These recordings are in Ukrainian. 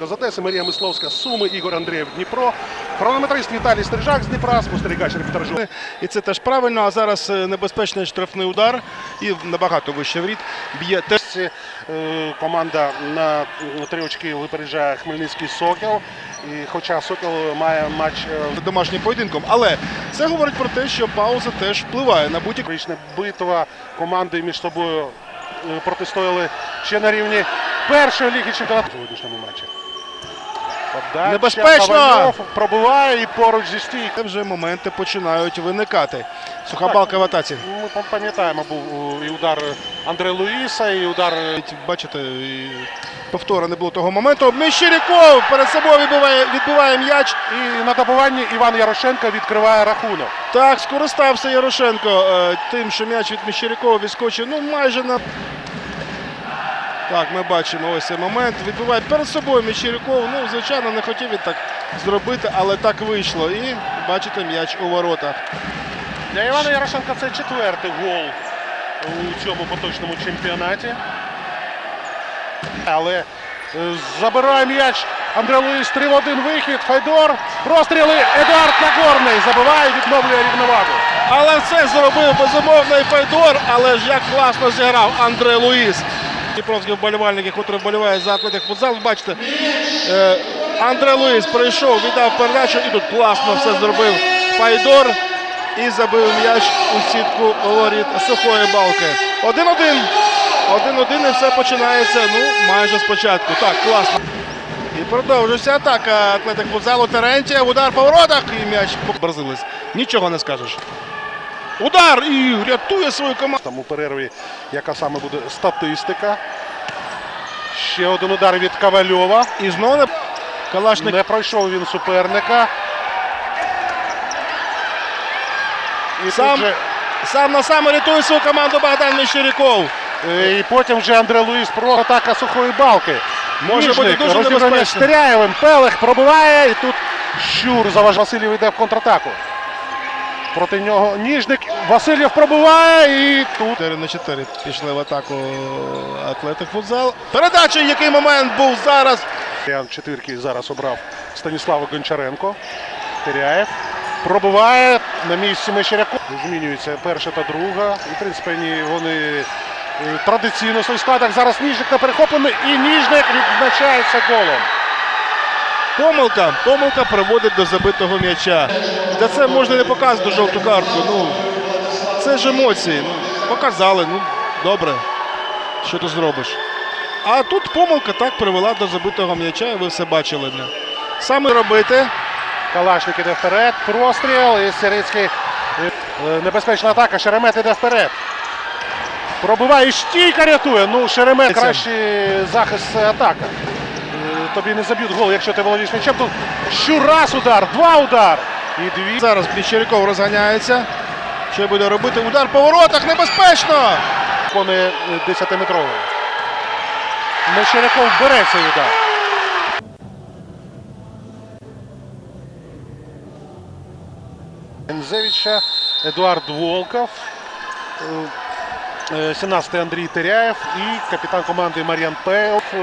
З Одеси Марія Мисловська, з Суми, Ігор Андрієв, Дніпро. Хронометрист Віталій Стрижак з Дніпра, спостерігач арбітражу. І це теж правильно. А зараз е, небезпечний штрафний удар і набагато вище в рід б'є теж. Е, Команда на три очки випереджає Хмельницький Сокіл. І хоча Сокіл має матч е, домашнім поєдинком. Але це говорить про те, що пауза теж впливає на будь-яку. Вічна битва команди між собою протистояли ще на рівні першої ліги чемпіонату сьогоднішньому матчі. Подача, Небезпечно! Ковальов пробиває і поруч зі стійкою. Це вже моменти починають виникати. Суха балка в атаці. Ми пам'ятаємо, був і удар Андре Луїса, і удар е, Бачите, і повтора не було того моменту. Мещеряков перед собою відбиває, відбиває м'яч. і на добуванні Іван Ярошенко відкриває рахунок. Так, скористався Ярошенко е, тим, що м'яч від Мещерякова відскочив. Ну, майже на. Так, ми бачимо ось цей момент. Відбиває перед собою Мещеряков. Ну, звичайно, не хотів він так зробити, але так вийшло. І бачите, м'яч у воротах. Для Івана Ярошенка це четвертий гол у цьому поточному чемпіонаті. Але е, забирає м'яч Андре Луїс 3 в 1 вихід. Файдор. Простріли. Едуард Нагорний забиває, відновлює рівновагу. Але це зробив безумовний Файдор. Але ж як класно зіграв Андре Луїс. Дніпровські вболівальники, котрі вболівають за атлетик футзал. Бачите, е, Андре Луїс прийшов, віддав передачу і тут класно все зробив Файдор. І забив м'яч у сітку воріт сухої балки. 1-1. 1-1 і все починається ну, майже спочатку. Так, класно. І продовжується атака атлетик футзалу Терентія. Удар по воротах і м'яч бразилець. Нічого не скажеш. Удар і рятує свою команду. Там у перерві, яка саме буде статистика. Ще один удар від Ковальова. І знову не- Калашник Не пройшов він суперника. І Сам- же, сам на сам рятує свою команду Богдан Мещеряков. е, і потім вже Андре Луїс про атака сухої балки. Може бути дуже небезпечно. з Пелех пробиває. І тут Щур заваж Васильєв йде в контратаку. Проти нього Ніжник. Васильєв пробиває і тут 4 на 4 пішли в атаку атлетик футзал. Передача, який момент був зараз. Варіант четвірки зараз обрав Станіслава Гончаренко. Теряєв. Пробиває на місці Мещеряку. Змінюється перша та друга. І, в принципі, вони, вони е, традиційно в своїх складах. Зараз Ніжник на перехоплений і Ніжник відзначається голом. Помилка. Помилка приводить до забитого м'яча. За це можна не показувати жовту картку. Ну, це ж емоції. Ну, показали, ну добре. Що ти зробиш? А тут помилка так привела до забитого м'яча, і ви все бачили. Саме робити. Калашник іде вперед. Простріл. І Сирицький. е, Небезпечна атака. Шеремет іде вперед. Пробиває і стійка рятує. Ну, Шеремет кращий захист атака. Е, Тобі не заб'ють гол, якщо ти володієш м'ячем. Тут щораз удар, два удар. І дві. Зараз Міщеряков розганяється. Що буде робити? Удар по воротах небезпечно! Кони 10-метровий. Мещеряков бере цей удар. Ензевича, Едуард Волков, е, е, 17-й Андрій Теряєв і капітан команди Мар'ян Пеов е,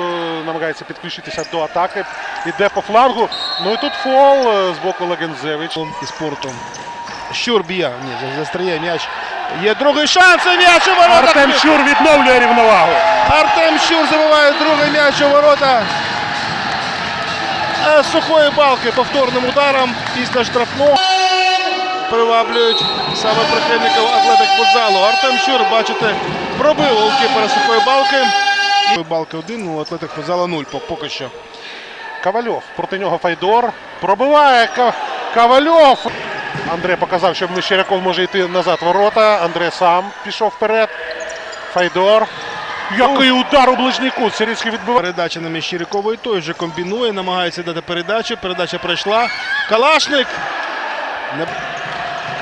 намагається підключитися до атаки. Іде по флангу. Ну і тут фол е, з боку Легензевич. І спортом. Щур б'є. Ні, за- застряє м'яч. Є другий шанс, і м'яч у воротах! Артем Щур відновлює рівновагу. Артем Щур забиває другий м'яч у ворота. Е, сухої балки повторним ударом після штрафного приваблюють саме прихильників атлетик футзалу. Артем Щур, бачите, пробив голкіпера сухої балки. Балки один, у атлетик футзалу нуль поки що. Ковальов. Проти нього Файдор. Пробиває Ковальов. Андре показав, що Мещеряков може йти назад ворота. Андре сам пішов вперед. Файдор. Який удар у ближній кут. Сирицький відбиває. Передача на Міщирякової той же комбінує, намагається дати передачу. Передача пройшла. Калашник.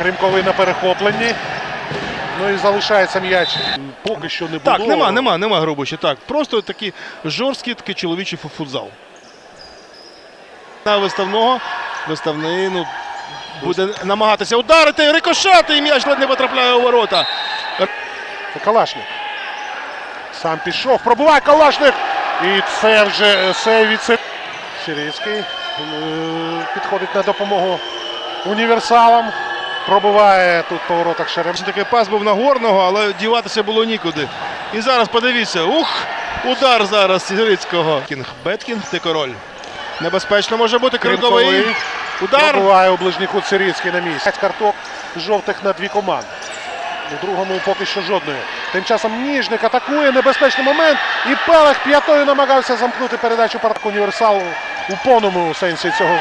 Не Кримковий на перехопленні. Ну і залишається м'яч. Поки що не було. Так, нема, нема, нема грубощі. Так, просто такий жорсткий такий чоловічий футзал. На виставного. Виставний, ну, буде намагатися ударити, рикошати, і м'яч ледь не потрапляє у ворота. Це Калашник. Сам пішов. Пробиває Калашник. І це вже сейв від Сирійський е, підходить на допомогу універсалам. Пробиває тут по воротах Шерем. Це Такий пас був Нагорного, але діватися було нікуди. І зараз подивіться, ух, удар зараз Сігрицького. Кінг Беткінг, ти король. Небезпечно може бути. Кривковий. Удар. Пробиває у ближній кут Сирійський на місці. П'ять карток жовтих на дві команди. У другому поки що жодної. Тим часом Ніжник атакує небезпечний момент. І Пелех п'ятою намагався замкнути передачу парку універсалу у повному сенсі цього.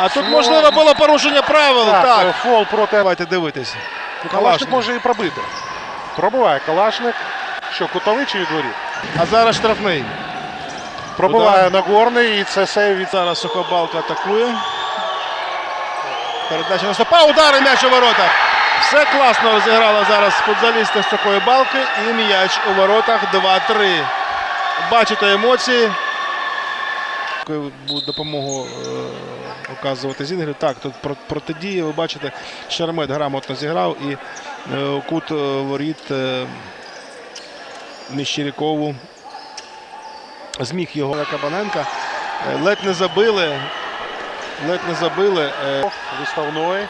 А тут можливо було порушення правил. Так, Так. фол проти Давайте дивитись. Калашник Калашник. може і пробити. Пробиває Калашник. Що, кутовий чи від воріт? А зараз штрафний. Пробиває Нагорний і це сейв від Зараз Сухобалка атакує. Передача наступа. Удар і м'яч у воротах. Все класно розіграли зараз футболісти з такої балки. І м'яч у воротах 2-3. Бачите емоції. Таку Буде допомогу е, оказувати Зінгрі. Так, тут про- протидії, ви бачите, Шермет грамотно зіграв і е, кут е, воріт Міщирякову зміг його Кабаненка. Ледь не забили. Ледь не забили. Виставної.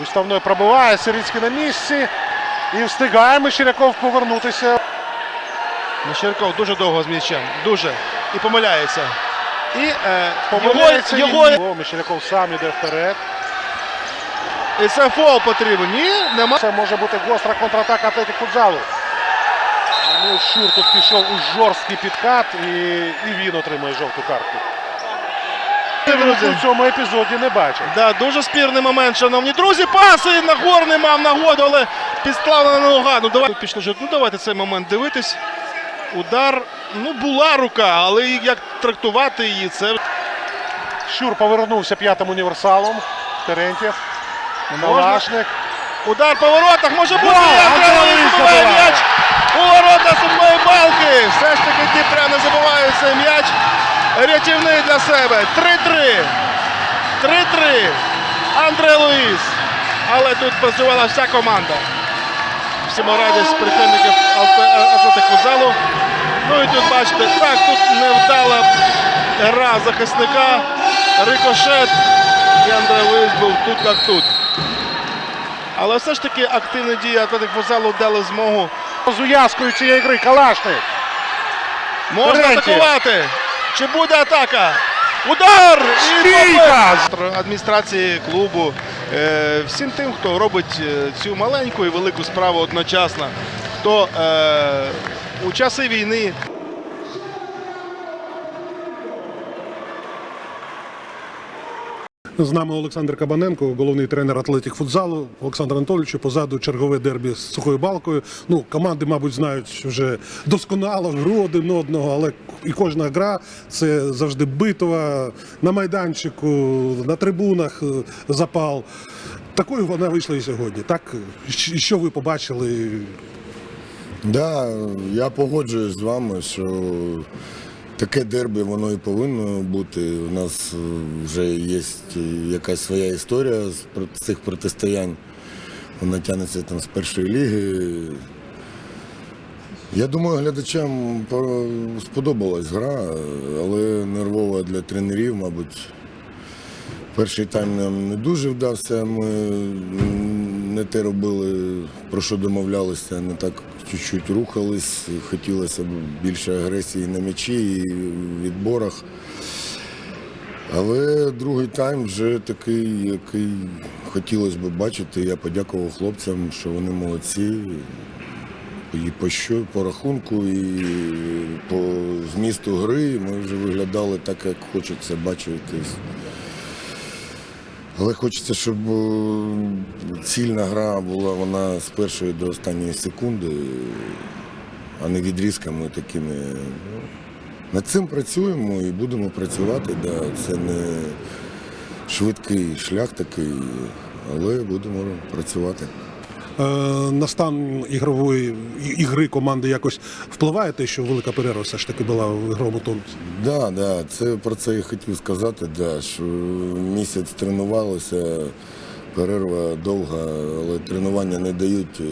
Виставної пробиває Сирицький на місці. І встигає Мещеряков повернутися. Міщиряков дуже довго з м'ячем. Дуже. І помиляється. І е, Помиляється його, його, О, сам іде вперед. і це фол потрібен. Ні, нема. Це може бути гостра контратака Атлетик футзалу. Ну, Щур тут пішов у жорсткий підкат і, і він отримує жовту картку. Друзі. В цьому епізоді не бачив. Да, дуже спірний момент, шановні друзі. Паси Нагорний мав нагоду, але підставлена нога. Ну давайте пішли. жити. Ну давайте цей момент дивитись. Удар. Ну, була рука, але як трактувати її, це Щур повернувся п'ятим універсалом. Терентьєв. можна. Калашник. Удар по воротах може бути. М'яч у ворота сумної балки. Все ж таки Дніпря не забиває цей м'яч. Рятівний для себе. 3-3. 3-3. Андре Луїс. Але тут працювала вся команда. Всімо радість прихильників атлетику залу. Ну і тут бачите, так, тут невдала гра захисника. Рикошет. І Андре Луїс був тут як тут. Але все ж таки активні дії Атлетик Фузалу дали змогу. З уязкою цієї гри Калашник. Можна Терентьєв. атакувати. Чи буде атака? Удар! І адміністрації клубу. е, Всім тим, хто робить е, цю маленьку і велику справу одночасно. Хто е, у часи війни З нами Олександр Кабаненко, головний тренер Атлетик футзалу. Олександр Анатолійович, позаду чергове дербі з сухою балкою. Ну, команди, мабуть, знають вже досконало гру один одного, але і кожна гра це завжди битва на майданчику, на трибунах е, запал. Такою вона вийшла і сьогодні. Так, що ви побачили? Да, я погоджуюсь з вами, що таке дербі воно і повинно бути. У нас е, вже є якась своя історія з цих протистоянь. Вона тягнеться там з першої ліги. Я думаю, глядачам сподобалась гра, але нервова для тренерів, мабуть. Перший тайм нам не дуже вдався. Ми не те робили, про що домовлялися, не так чуть-чуть рухались. Хотілося б більше агресії на м'ячі і відборах. Але другий тайм вже такий, який хотілося б бачити. Я подякував хлопцям, що вони молодці. І по що, по рахунку, і по змісту гри ми вже виглядали так, як хочеться бачити. Але хочеться, щоб е, цільна гра була вона з першої до останньої секунди, а не відрізками такими. Над цим працюємо і будемо працювати. Да. Це не швидкий шлях такий, але будемо працювати. Е, на стан ігрової ігри команди якось впливає те, що велика перерва все ж таки була в ігровому тонусі? Да, да, це про це я хотів сказати, да, що місяць тренувалися, перерва довга, але тренування не дають е,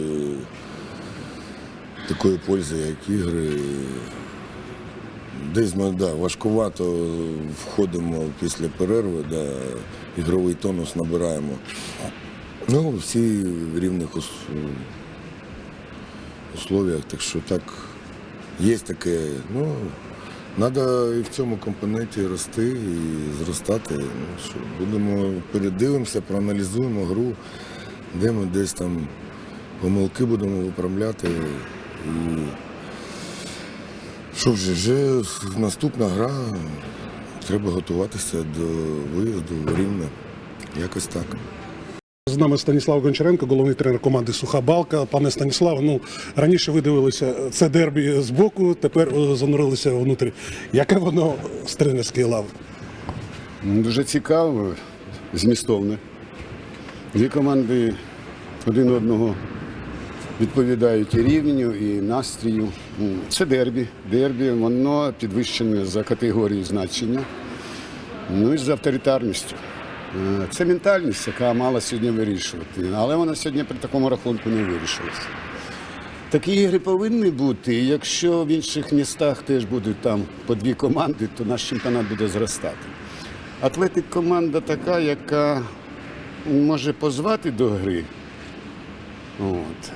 такої пользи, як ігри. десь ми да, важкувато входимо після перерви, да, ігровий тонус набираємо. Ну, всі в рівних ус- условиях, так що так, є таке. Ну, треба і в цьому компоненті рости і зростати. Ну, що, будемо передивимося, проаналізуємо гру, де ми десь там помилки будемо виправляти. І що вже, вже наступна гра, треба готуватися до виїзду в Рівне. Якось так. Нами Станіслав Гончаренко, головний тренер команди Суха Балка. Пане Станіслав, ну раніше ви дивилися це дербі з боку, тепер е, занурилися внутрі. Яке воно з тренерської лави? Дуже цікаво, змістовне. Дві команди один одного відповідають і рівню, і настрію. Це дербі. Дербі, воно підвищене за категорією значення, ну і за авторитарністю. Е, Це ментальність, яка мала сьогодні вирішувати. Але вона сьогодні при такому рахунку не вирішилася. Такі ігри повинні бути. І якщо в інших містах теж будуть там по дві команди, то наш чемпіонат буде зростати. Атлетик команда така, яка може позвати до гри. От.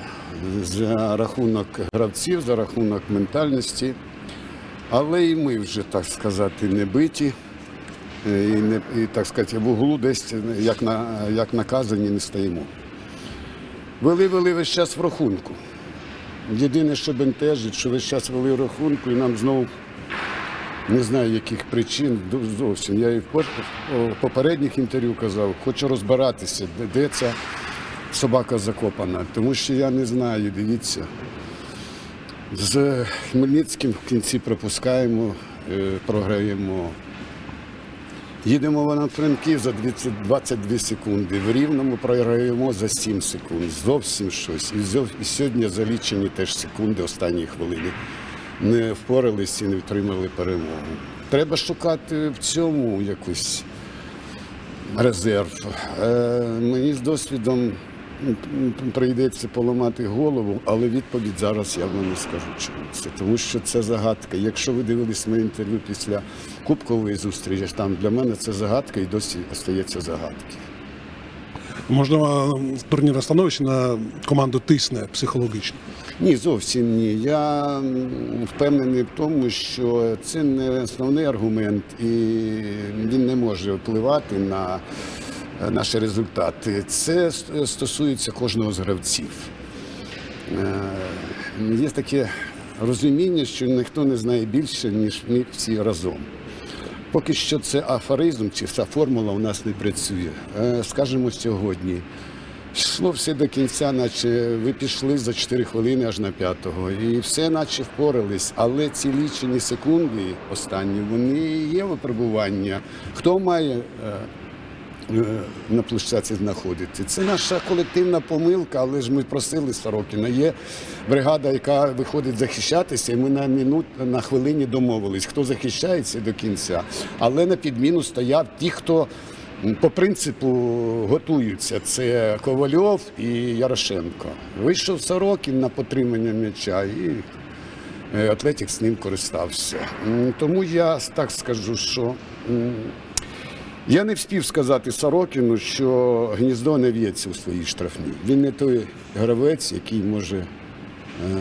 За рахунок гравців, за рахунок ментальності. Але і ми вже, так сказати, не биті. Е, І, не, і так сказати, в углу десь як, на, як наказані не стоїмо. Вели-вели весь час в рахунку. Єдине, що бентежить, що весь час вели в рахунку, і нам знову не знаю, яких причин зовсім. Я і в попередніх інтерв'ю казав, хочу розбиратися, де, ця собака закопана. Тому що я не знаю, дивіться. З Хмельницьким в кінці пропускаємо, е, програємо. Їдемо в Франків за 22 секунди. В Рівному програємо за 7 секунд. Зовсім щось. І, зов... і сьогодні за лічені теж секунди, останні хвилини. Не впорались і не втримали перемогу. Треба шукати в цьому якусь резерв. Е, мені з досвідом прийдеться поламати голову, але відповідь зараз я вам не скажу, чому це. Тому що це загадка. Якщо ви дивились моє інтерв'ю після кубкової зустрічі, там для мене це загадка і досі остається загадки. Можливо, турнірне становище на команду тисне психологічно. Ні, зовсім ні. Я впевнений в тому, що це не основний аргумент, і він не може впливати на е, наші результати. Це стосується кожного з гравців. Е, Є таке розуміння, що ніхто не знає більше, ніж ми всі разом. Поки що це афоризм чи ця формула у нас не працює. Е, Скажемо сьогодні. Йшло все до кінця, наче ви пішли за 4 хвилини аж на п'ятого. І все наче впорались. Але ці лічені секунди останні, вони є випробування. Хто має е, е, на площадці знаходити? Це наша колективна помилка, але ж ми просили Сорокіна. Є бригада, яка виходить захищатися, і ми на минут на хвилині домовились, хто захищається до кінця. Але на підміну стоять ті, хто по принципу готуються. Це Ковальов і Ярошенко. Вийшов Сорокін на потримання м'яча і е, Атлетик з ним користався. Тому я так скажу, що я не встиг сказати Сорокіну, що гніздо не в'ється у своїй штрафній. Він не той гравець, який може е,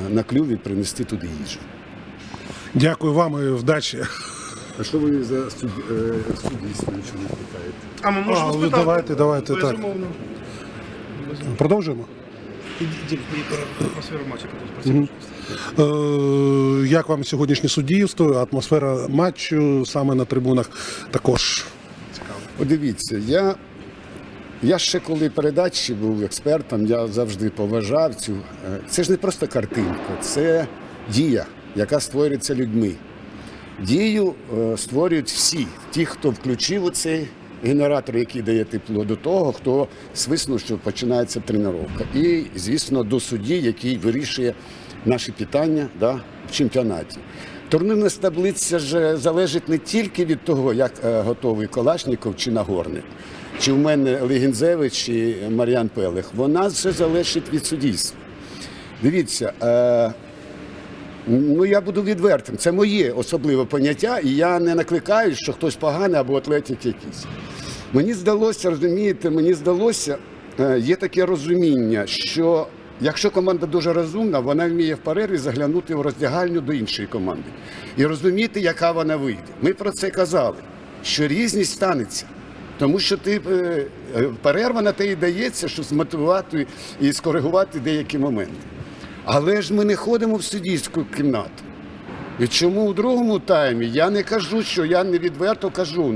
на клюві принести туди їжу. Дякую вам і вдачі. А що ви за суддівство нічого не питаєте? А ми можемо ви спитати? давайте, давайте, так. Безумовно. Продовжуємо. Атмосферу матчу, потім Е, як вам сьогоднішнє суддівство, атмосфера матчу саме на трибунах також. Подивіться, я, я ще коли передачі був експертом, я завжди поважав цю. е, Це ж не просто картинка, це дія, яка створюється людьми. Дію е, створюють всі, ті, хто включив у цей генератор, який дає тепло, до того, хто свиснув, що починається тренування. І, звісно, до судді, який вирішує наші питання да, в чемпіонаті. Турнірна таблиця ж залежить не тільки від того, як е, готовий Калашніков чи Нагорний, чи в мене Легінзевич чи Мар'ян Пелех. Вона все залежить від суддівства. Дивіться, е, Ну, я буду відвертим. Це моє особливе поняття, і я не накликаю, що хтось поганий або атлетик якийсь. Мені здалося, розумієте, мені здалося, е, є таке розуміння, що якщо команда дуже розумна, вона вміє в перерві заглянути в роздягальню до іншої команди і розуміти, яка вона вийде. Ми про це казали, що різність станеться. Тому що ти е, е, перерва на те і дається, щоб змотивувати і скоригувати деякі моменти. Але ж ми не ходимо в суддівську кімнату. І чому у другому таймі я не кажу, що я не відверто кажу.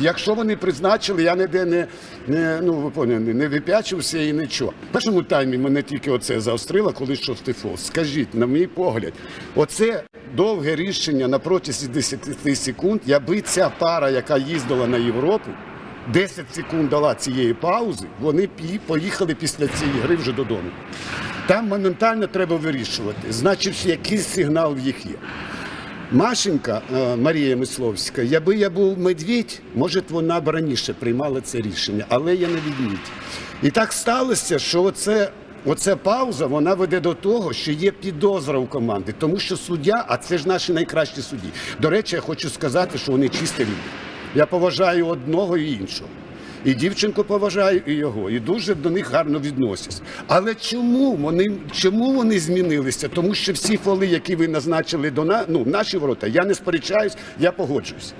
Якщо вони призначили, я ніде не, не, ну, ви не вип'ячився і нічого. В першому таймі мене тільки оце заострило, коли йшов Стефо. Скажіть, на мій погляд, оце довге рішення на протязі 10 секунд, якби ця пара, яка їздила на Європу, 10 секунд дала цієї паузи, вони поїхали після цієї гри вже додому. Там моментально треба вирішувати. Значить, якийсь сигнал в їх є. Машенька е, Марія Мисловська, якби я був медвідь, може вона б раніше приймала це рішення, але я не відмідь. І так сталося, що оце, оця пауза вона веде до того, що є підозра у команди, тому що суддя, а це ж наші найкращі судді. До речі, я хочу сказати, що вони чисті люди. Я поважаю одного і іншого. І дівчинку поважаю, і його, і дуже до них гарно відносясь. Але чому вони чому вони змінилися? Тому що всі фоли, які ви назначили до на, ну, наші ворота, я не сперечаюсь, я погоджуюсь.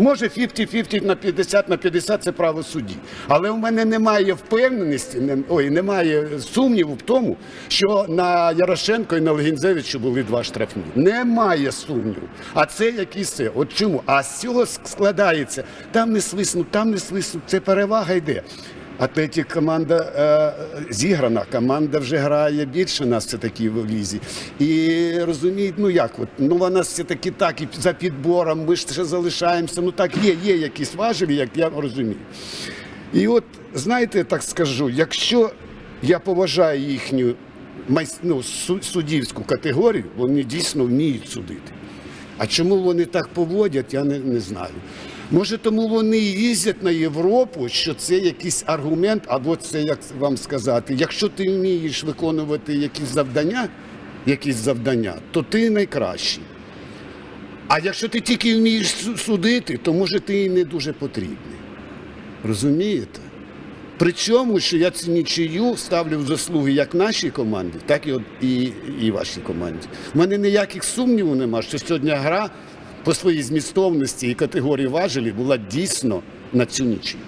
Може, 50-50 на 50 на 50 це право судді. Але в мене немає впевненості, не- ой, немає сумніву в тому, що на Ярошенко і на Легінзевичу були два штрафні. Немає сумніву. А це якийсь це. От чому? А з цього складається. Там не свиснуть, там не свиснуть. Це перевага йде. Атлетік команда е, зіграна, команда вже грає більше нас все таки в лізі. І розуміють, ну як от, ну вона все таки так, і за підбором, ми ж ще залишаємося. Ну так, є, є якісь важелі, як я розумію. І от, знаєте, так скажу, якщо я поважаю їхню ну, су- суддівську категорію, вони дійсно вміють судити. А чому вони так поводять, я не, не знаю. Може, тому вони їздять на Європу, що це якийсь аргумент, або це як вам сказати, якщо ти вмієш виконувати якісь завдання, якісь завдання, то ти найкращий. А якщо ти тільки вмієш судити, то може ти і не дуже потрібний. Розумієте? Причому, що я цю нічию ставлю в заслуги як нашій команді, так і, і, і вашій команді. У мене ніяких сумнівів нема, що сьогодні гра по своїй змістовності і категорії важелі була дійсно на цю нічию.